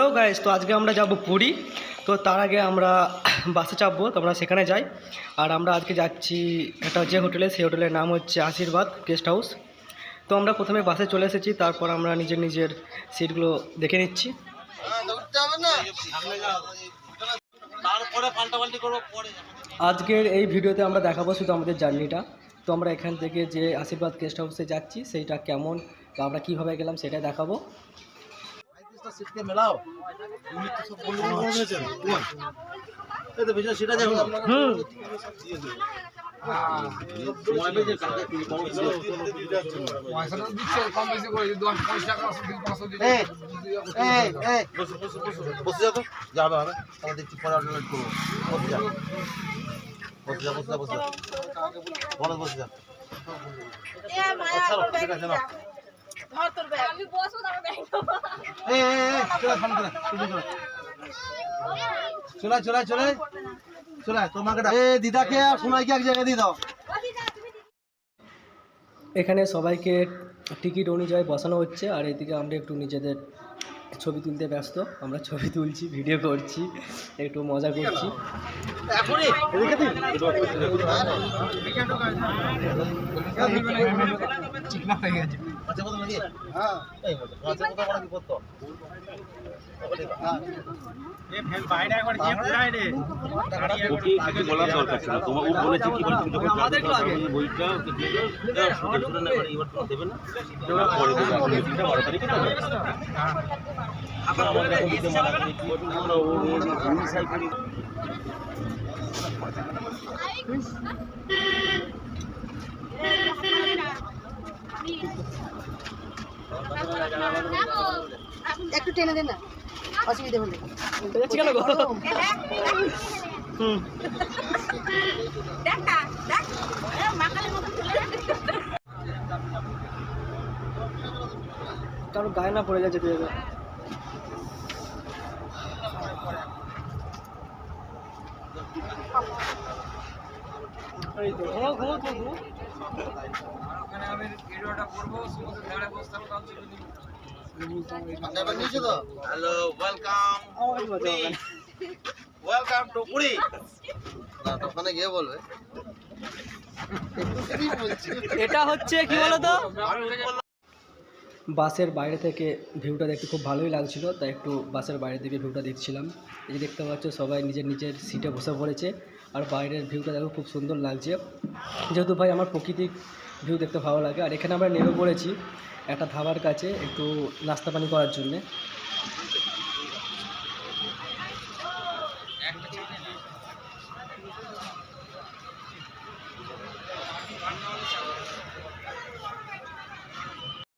Hello guys তো আজকে আমরা যাব পুরী। তো তার আগে আমরা বাসে চাপবো, তো আমরা সেখানে যাই। আর আমরা আজকে যাচ্ছি একটা যে হোটেলে, সেই হোটেলের নাম হচ্ছে আশীর্বাদ গেস্ট হাউস। তো আমরা প্রথমে বাসে চলে এসেছি, তারপর আমরা নিজের নিজের সিটগুলো দেখে নিচ্ছি। আজকের এই ভিডিওতে আমরা দেখাবো শুধু আমাদের জার্নিটা। তো আমরা এখান থেকে যে আশীর্বাদ গেস্ট হাউসে যাচ্ছি, সেইটা কেমন, বা আমরা কীভাবে গেলাম সেটা দেখাবো। পঁয়ত্রিশটা সিটকে মেলাও। তুমি তো সব বলল বলেছেন এই তো বিজয় সেটা দেখো। হুম। করে বসে বসে বসে বসে যাও তো। যাবে হবে তাহলে দেখছি পরে অর্ডার করব। বসে যা। বসে যা বসে যা বসে যা। বলো বসে যা। আচ্ছা ঠিক আছে না আমি বসবো তারপর ব্যাগ দেবো। এই এই এই চলে ফোন করে চলে চলে চলে চলে তোমাকে এ দিদাকে আর সোনাইকে এক জায়গায় দিয়ে দাও। এখানে সবাইকে টিকিট অনুযায়ী বসানো হচ্ছে আর এদিকে আমরা একটু নিজেদের ছবি তুলতে ব্যস্ত। আমরা ছবি তুলছি ভিডিও করছি একটু মজা করছি। হয়ে গেছে। আচ্ছা কত নাকি হ্যাঁ এই মতো আচ্ছা কত বড় বিপদ তো কিছু একটু টেনে দেন না। অসুবিধা হলে। কারও গায়ে না পড়ে ঘুমো ঘুমো ঘুমো ভিডিওটা করব ধারে hello welcome. Welcome to Puri না ওখানে গিয়ে বলবে। এটা হচ্ছে কি বলতো? বাসের বাইরে থেকে ভিউটা দেখতে খুব ভালোই লাগছিল তাই একটু বাসের বাইরে থেকে ভিউটা দেখছিলাম। এই যে দেখতে পাচ্ছ সবাই নিজের নিজের সিটে বসে পড়েছে আর বাইরের ভিউটা দেখো খুব সুন্দর লাগছে। যেহেতু ভাই আমার প্রকৃতিক ভিউ দেখতে ভালো লাগে। আর এখানে আমরা নেমে পড়েছি একটা ধাবার কাছে একটু নাস্তা পানি করার জন্যে।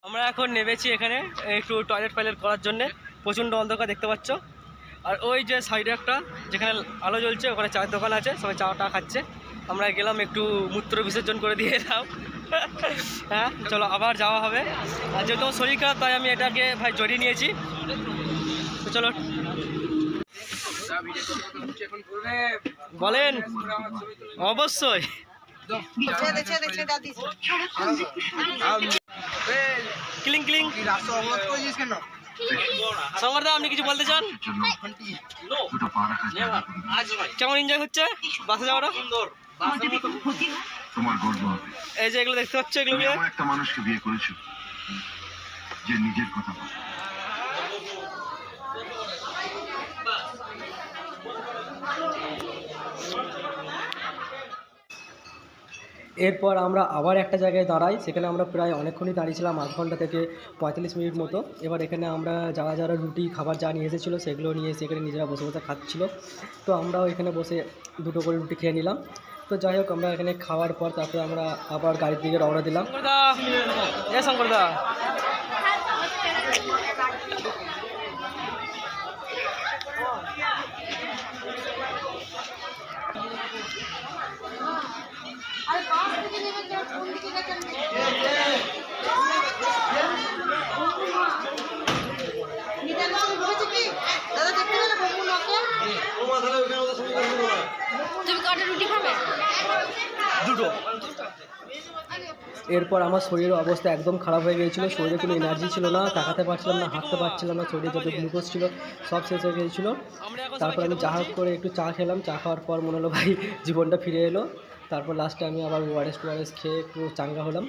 আমরা এখন নেমেছি এখানে একটু টয়লেট ফয়লেট করার জন্যে। প্রচণ্ড অন্ধকার দেখতে পাচ্ছ। আর ওই যে সাইডে একটা যেখানে আলো জ্বলছে, ওখানে চায়ের দোকান আছে, সবাই চা টা খাচ্ছে। আমরা গেলাম একটু মূত্র বিসর্জন করে দিয়ে এলাম। হ্যাঁ চলো আবার যাওয়া হবে। আর যেহেতু শরীর খারাপ, তাই আমি এটাকে ভাই জড়িয়ে নিয়েছি। তো চলো। বলেন, অবশ্যই। আপনি কিছু বলতে চান? কেমন এনজয় হচ্ছে? বাসে যাওয়াটা? সুন্দর তোমার গর্ব হবে। এই যে এগুলো দেখতে পাচ্ছ এগুলো এমন একটা মানুষকে বিয়ে করেছ যে নিজের কথা বলে। এরপর আমরা আবার একটা জায়গায় দাঁড়াই সেখানে আমরা প্রায় অনেকক্ষণই দাঁড়িয়েছিলাম আধ ঘণ্টা থেকে পঁয়তাল্লিশ মিনিট মতো। এবার এখানে আমরা যারা যারা রুটি খাবার যা নিয়ে এসেছিল সেগুলো নিয়ে এসে এখানে নিজেরা বসে বসে খাচ্ছিলো। তো আমরাও এখানে বসে দুটো করে রুটি খেয়ে নিলাম। তো যাই হোক আমরা এখানে খাওয়ার পর তারপরে আমরা আবার গাড়ির দিকে রওনা দিলাম এ শঙ্করদা আর বাস থেকে নেমে কেউ কোন দিকে গেছেন নিজাম বাবু বলেছে কি দাদা দেখতে গেলে বলব ওকে তোমার তাহলে ওখানে ওদের সঙ্গে কথা বলো না তুমি কটা রুটি খাবে দুটো। এরপর আমার শরীরের অবস্থা একদম খারাপ হয়ে গিয়েছিল। শরীরে কোনো এনার্জি ছিল না, তাকাতে পারছিলাম না, হাঁটতে পারছিলাম না, শরীরে যত গ্লুকোজ ছিল, সব শেষ হয়ে গিয়েছিল। তারপর আমি চা করে একটু চা খেলাম, চা খাওয়ার পর মনে হলো ভাই জীবনটা ফিরে এলো। তারপর লাস্টে আমি আবার ওয়ারেস্ট ওয়ারেস্ট খেয়ে একটু চাঙ্গা হলাম।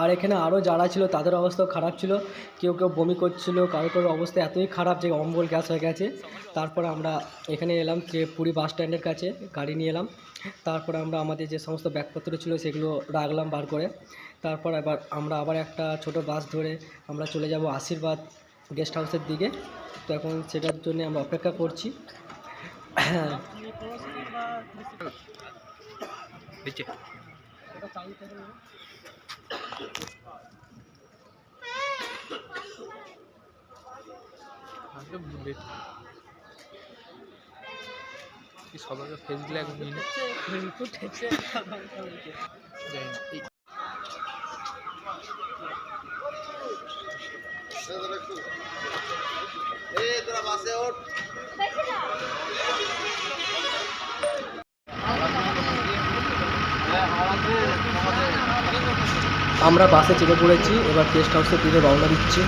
আর এখানে আরও যারা ছিল তাদের অবস্থাও খারাপ ছিল। কেউ কেউ বমি করছিল কারও কারোর অবস্থা এতই খারাপ যে অম্বল গ্যাস হয়ে গেছে। তারপর আমরা এখানে এলাম যে পুরী বাস স্ট্যান্ডের কাছে গাড়ি নিয়ে এলাম। তারপরে আমরা আমাদের যে সমস্ত ব্যাগপত্র ছিল সেগুলো রাখলাম বার করে। তারপর আবার আমরা আবার একটা ছোট বাস ধরে আমরা চলে যাব আশীর্বাদ গেস্ট হাউসের দিকে। তো এখন সেটার জন্য আমরা অপেক্ষা করছি। হ্যাঁ। সবাইকে ফেস ব্ল্যাক নিয়ে বাসে ওঠ। আমরা বাসে চেপে পড়েছি এবার গেস্ট হাউসের দিকে রওনা দিচ্ছি।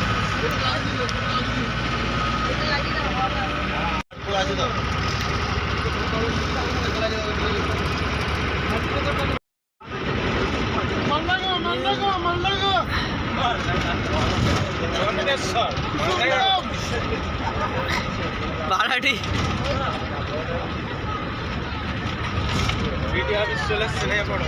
ভাড়াটি চলে এসছে পড়ো।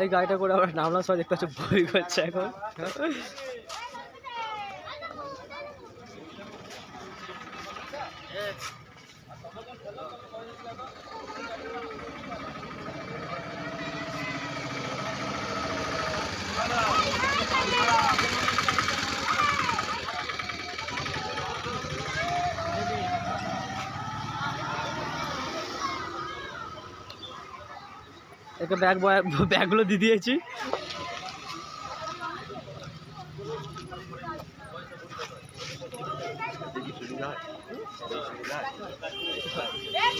এই গাড়িটা করে আমরা নামলাম সবাই দেখতে পাচ্ছি বই করছে এখন। একে ব্যাগ ব্যাগগুলো দিয়ে দিয়েছি। এই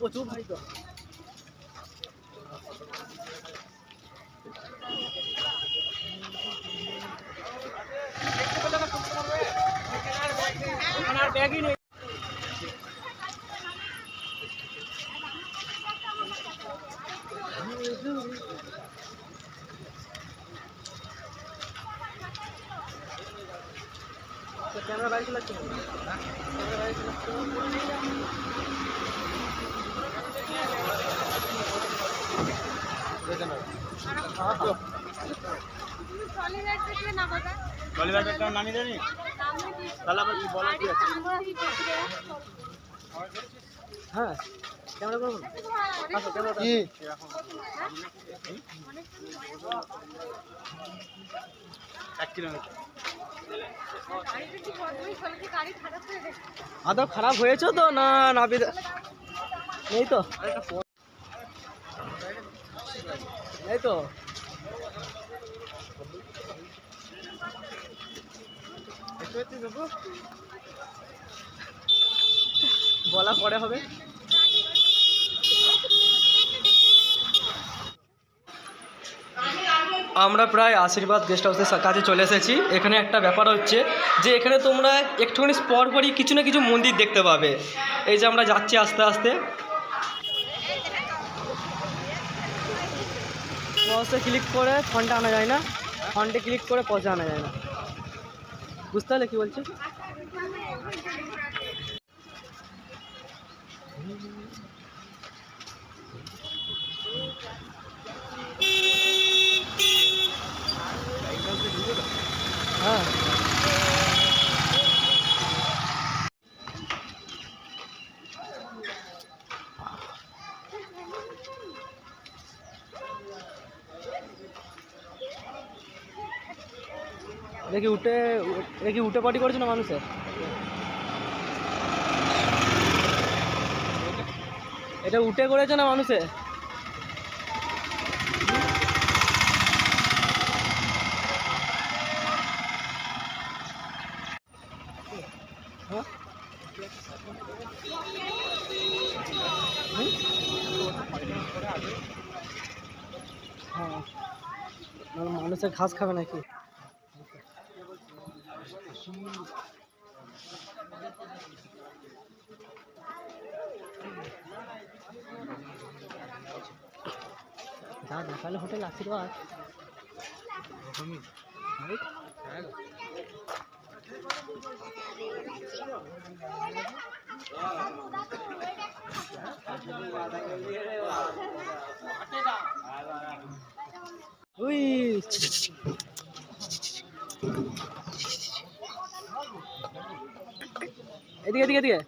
প্রচুর ভাই তো ক্যামেরা বাইরে চলে ক্যামেরা বাইরে চলে ট্রলি ব্যাগটা নামিয়ে দেনি তাহলে আবার কি বলার কি আছে? আমরা কি করতে হ্যাঁ ক্যামেরা করব ক্যামেরা কি এক কিলোমিটার। আদৌ খারাপ হয়েছে তো? না নাবি নেই তো। নেই তো বলা পরে হবে। আমরা প্রায় আশীর্বাদ গেস্ট হাউসের কাছে চলে এসেছি। এখানে একটা ব্যাপার হচ্ছে যে এখানে তোমরা একটুখানি পর পরই কিছু না কিছু মন্দির দেখতে পাবে। এই যে আমরা যাচ্ছি আস্তে আস্তে। পজে ক্লিক করে ফোনটা আনা যায় না। ফন্টে ক্লিক করে পজে আনা যায় না। বুঝতে পারলে কী বলছি? কি উঠে এটা উঠে পটি করেছে না মানুষের এটা উঠে করেছে না মানুষে? হ্যাঁ। মানুষের ঘাস খাবে নাকি? যা দেখালে হোটেল আশীর্বাদ। উই এদিকে এদিকে এদিকে।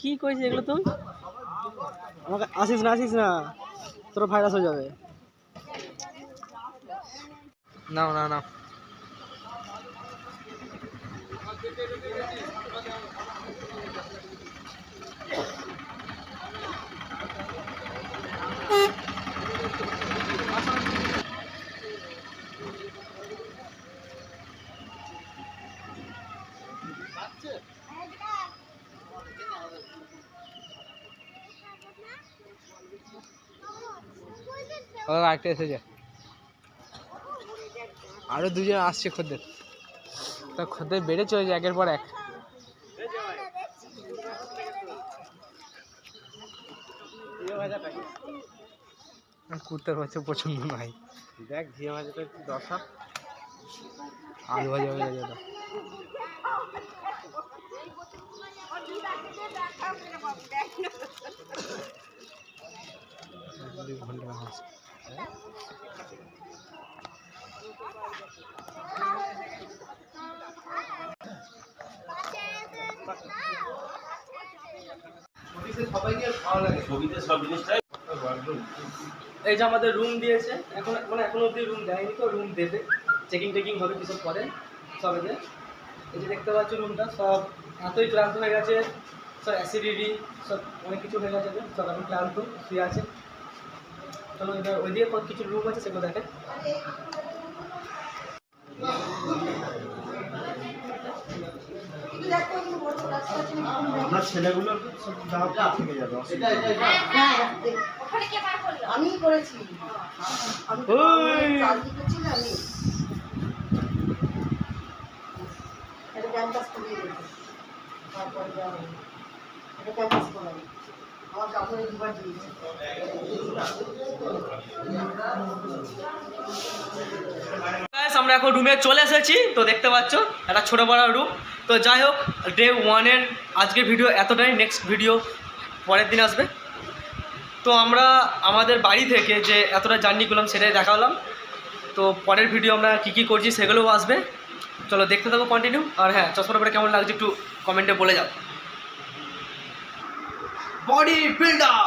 কি করেছিস এগুলো তুই আমাকে আসিস না আসিস না। তোর ভাইরাস হয়ে যাবে। নাও না না আরেকটা এসেছে। আরও দুজন আসছে খদ্দের। তা খদ্দের বেড়ে চলে যায় একের পর এক। কুত্তার বাচ্চা পছন্দ নাই। দেখ ঘিয়ে ভাজাটা একটু দশা। আলু ভাজা হয়ে যাবে দুই ঘণ্টা সব জিনিসটাই এই যে আমাদের রুম দিয়েছে, এখন মানে এখনও অবধি রুম দেয়নি তো রুম দেবে। চেকিং টেকিং হবে কিসব করে সব এদের। এই যে দেখতে পাচ্ছ রুমটা সব এতই ক্লান্ত হয়ে গেছে। সব অ্যাসিডিটি সব অনেক কিছু হয়ে গেছে সব এখন ক্লান্ত, শুয়ে আছে। চলো এবার কত কিছু রুম আছে সেগুলো দেখে তারপরে যাওয়া হবে। এটা ক্যাম্পাস করাবো আমার কাপড়ে দুবার দিয়েছে আমরা এখন রুমে চলে এসেছি। তো দেখতে পাচ্ছ, একটা ছোটো বড় রুম তো যাই হোক ডে ওয়ানের আজকের ভিডিও এতটাই। নেক্সট ভিডিও পরের দিন আসবে। তো আমরা আমাদের বাড়ি থেকে যে এতটা জার্নি করলাম, সেটাই দেখালাম। তো পরের ভিডিও আমরা কী কী করছি, সেগুলোও আসবে। চলো দেখতে থাকো কন্টিনিউ আর হ্যাঁ চশমাটা পরে কেমন লাগছে, একটু কমেন্টে বলে যাও। Body builder